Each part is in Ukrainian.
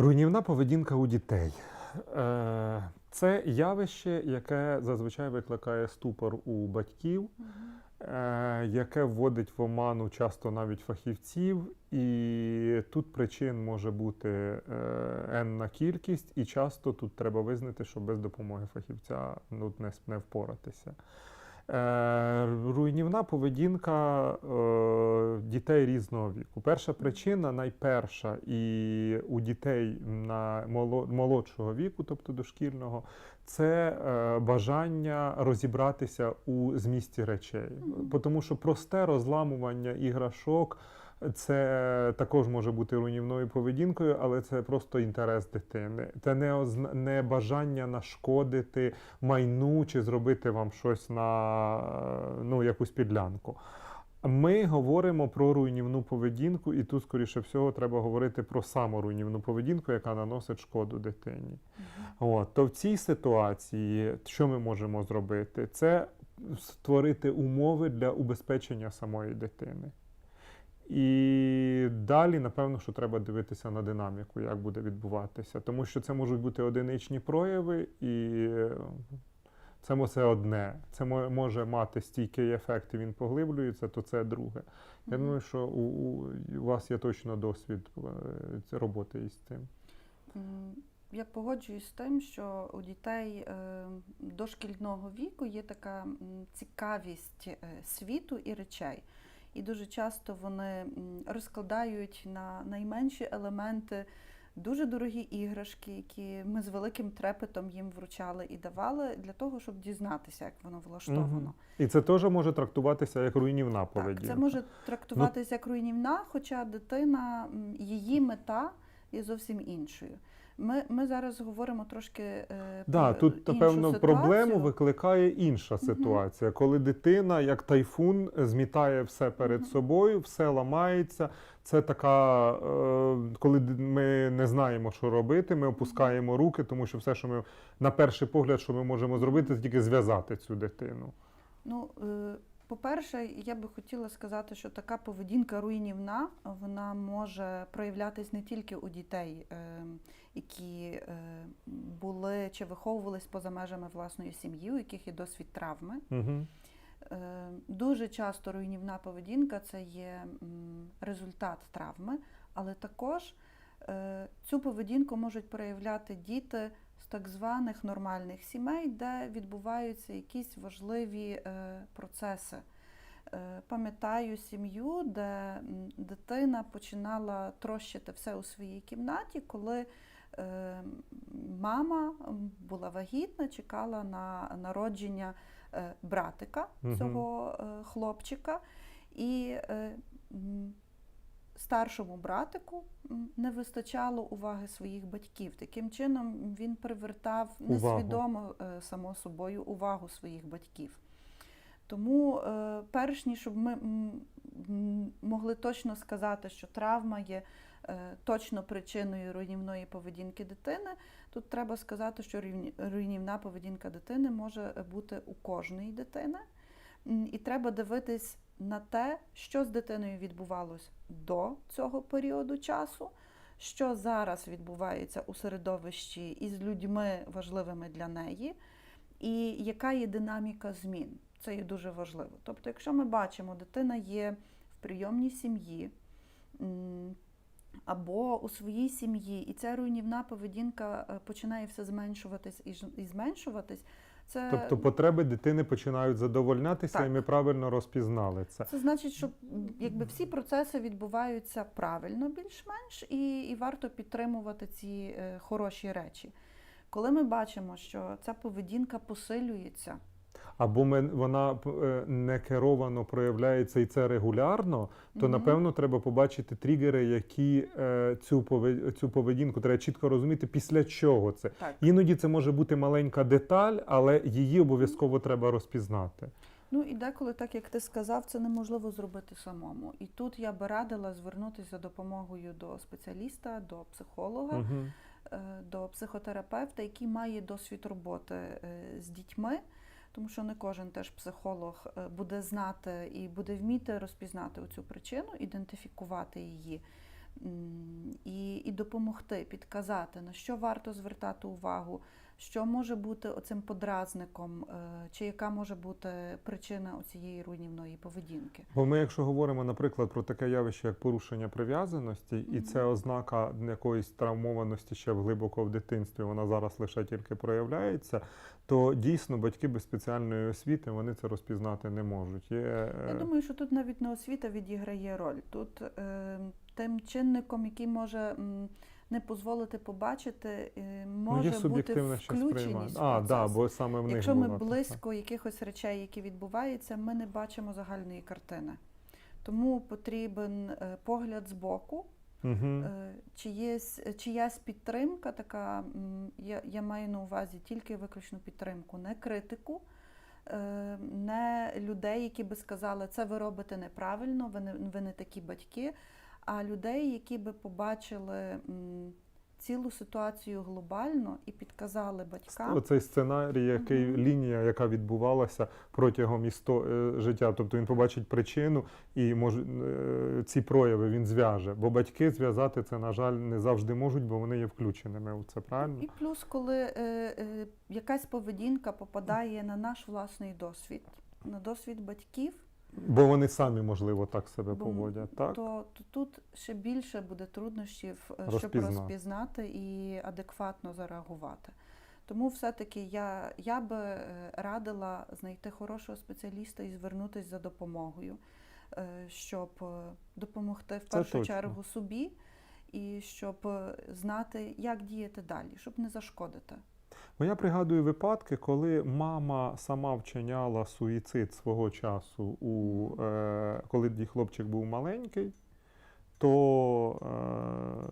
Руйнівна поведінка у дітей. Е, Це явище, яке зазвичай викликає ступор у батьків, е, яке вводить в оману часто навіть фахівців, і тут причин може бути е, енна кількість, і часто тут треба визнати, що без допомоги фахівця ну, не, не впоратися. Е, Руйнівна поведінка е, дітей різного віку. Перша причина, найперша, і у дітей на молодшого віку, тобто дошкільного, це е, бажання розібратися у змісті речей. Тому що просте розламування іграшок. Це також може бути руйнівною поведінкою, але це просто інтерес дитини. Це не, озна- не бажання нашкодити майну чи зробити вам щось на е, ну, якусь підлянку. Ми говоримо про руйнівну поведінку, і тут, скоріше всього, треба говорити про саморуйнівну поведінку, яка наносить шкоду дитині. От, то в цій ситуації, що ми можемо зробити? Це створити умови для убезпечення самої дитини. І далі, напевно, що треба дивитися на динаміку, як буде відбуватися. Тому що це можуть бути одиничні прояви, і е, це це одне. Це може мати стійкий ефект, і він поглиблюється, то це друге. Я думаю, що у, у, у вас є точно досвід е, роботи із цим. Я погоджуюсь з тим, що у дітей е, дошкільного віку є така цікавість світу і речей. І дуже часто вони розкладають на найменші елементи дуже дорогі іграшки, які ми з великим трепетом їм вручали і давали для того, щоб дізнатися, як воно влаштовано. І це теж може трактуватися як руйнівна поведінка. Так, це може трактуватися як руйнівна, хоча дитина, її мета є зовсім іншою. Ми, ми зараз говоримо трошки е, Да, про тут, іншу напевно, ситуацію. проблему викликає інша ситуація, коли дитина, як тайфун, змітає все перед Мгм. собою, все ламається. Це така, е, коли ми не знаємо, що робити, ми опускаємо руки, тому що все, що ми на перший погляд, що ми можемо зробити, це тільки зв'язати цю дитину. Ну, е, по-перше, я би хотіла сказати, що така поведінка руйнівна, вона може проявлятись не тільки у дітей, е, які е, були чи виховувались поза межами власної сім'ї, у яких є досвід травми. Угу. Дуже часто руйнівна поведінка це є результат травми, але також цю поведінку можуть проявляти діти з так званих нормальних сімей, де відбуваються якісь важливі е, процеси. Е, Пам'ятаю сім'ю, де дитина починала трощити все у своїй кімнаті, коли е, мама була вагітна, чекала на народження братика цього хлопчика, і старшому братику не вистачало уваги своїх батьків. Таким чином він привертав несвідомо е, само собою увагу своїх батьків. Тому, е, перш ніж ми могли точно сказати, що травма є е, точно причиною руйнівної поведінки дитини, тут треба сказати, що руйнівна поведінка дитини може бути у кожної дитини. І треба дивитись на те, що з дитиною відбувалось до цього періоду часу, що зараз відбувається у середовищі із людьми важливими для неї, і яка є динаміка змін. Це є дуже важливо. Тобто, якщо ми бачимо, дитина є в прийомній сім'ї. Або у своїй сім'ї, і ця руйнівна поведінка е, починає все зменшуватись і зменшуватись. Це Тобто потреби дитини починають задовольнятися, Так. і ми правильно розпізнали це. Це значить, що якби всі процеси відбуваються правильно, більш-менш, і, і варто підтримувати ці е, хороші речі. Коли ми бачимо, що ця поведінка посилюється, Або ми, вона е, не керовано проявляється і це регулярно, то напевно треба побачити тригери, які е, цю цю поведінку треба чітко розуміти, після чого це. так. Іноді це може бути маленька деталь, але її обов'язково треба розпізнати. Ну і деколи, так як ти сказав, це неможливо зробити самому. І тут я би радила звернутися за допомогою до спеціаліста, до психолога, Угу. е, до психотерапевта, який має досвід роботи з дітьми. Тому що не кожен теж психолог е, буде знати і буде вміти розпізнати цю причину, ідентифікувати її. І, і допомогти, підказати, на що варто звертати увагу, що може бути оцим подразником, е, чи яка може бути причина цієї руйнівної поведінки. Бо ми, якщо говоримо, наприклад, про таке явище, як порушення прив'язаності, і Мгм. це ознака якоїсь травмованості ще глибоко в дитинстві, вона зараз лише тільки проявляється, то дійсно батьки без спеціальної освіти вони це розпізнати не можуть. Є, Я е, думаю, що тут навіть не освіта відіграє роль. Тут е, тим чинником, який може м, не дозволити побачити, е, ну, може бути суб'єктивне включеність А, да, бо саме в них Якщо ми була близько якихось речей, які відбуваються, ми не бачимо загальної картини. Тому потрібен е, погляд збоку, Мгм. е, чиєсь, чиясь підтримка, така я, я маю на увазі тільки виключно підтримку, не критику, не людей, які би сказали, це ви робите неправильно, ви не, ви не такі батьки, а людей, які би побачили цілу ситуацію глобально і підказали батькам. Оцей сценарій, який Мгм. лінія, яка відбувалася протягом істо... е, життя. Тобто він побачить причину і може е, ці прояви він зв'яже. Бо батьки зв'язати це, на жаль, не завжди можуть, бо вони є включеними у це правильно. І плюс, коли е, е, якась поведінка попадає на наш власний досвід, на досвід батьків, Бо вони самі, можливо, так себе Бо, поводять. Так? то, то тут ще більше буде труднощів, е, щоб Розпізнати. розпізнати і адекватно зареагувати. Тому все-таки я, я би е, радила знайти хорошого спеціаліста і звернутися за допомогою, е, щоб допомогти в першу точно. чергу собі і щоб знати, як діяти далі, щоб не зашкодити. Бо я пригадую випадки, коли мама сама вчиняла суїцид свого часу, у, е, коли ді- хлопчик був маленький, то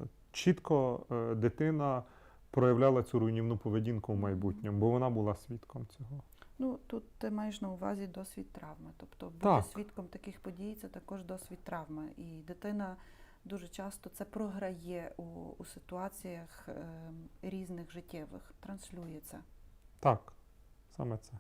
е, чітко е, дитина проявляла цю руйнівну поведінку в майбутньому, бо вона була свідком цього. Ну тут ти маєш на увазі досвід травми. Тобто бути Так. свідком таких подій це також досвід травми. І дитина дуже часто це програє у, у ситуаціях е, різних життєвих, транслюється. Так, саме це.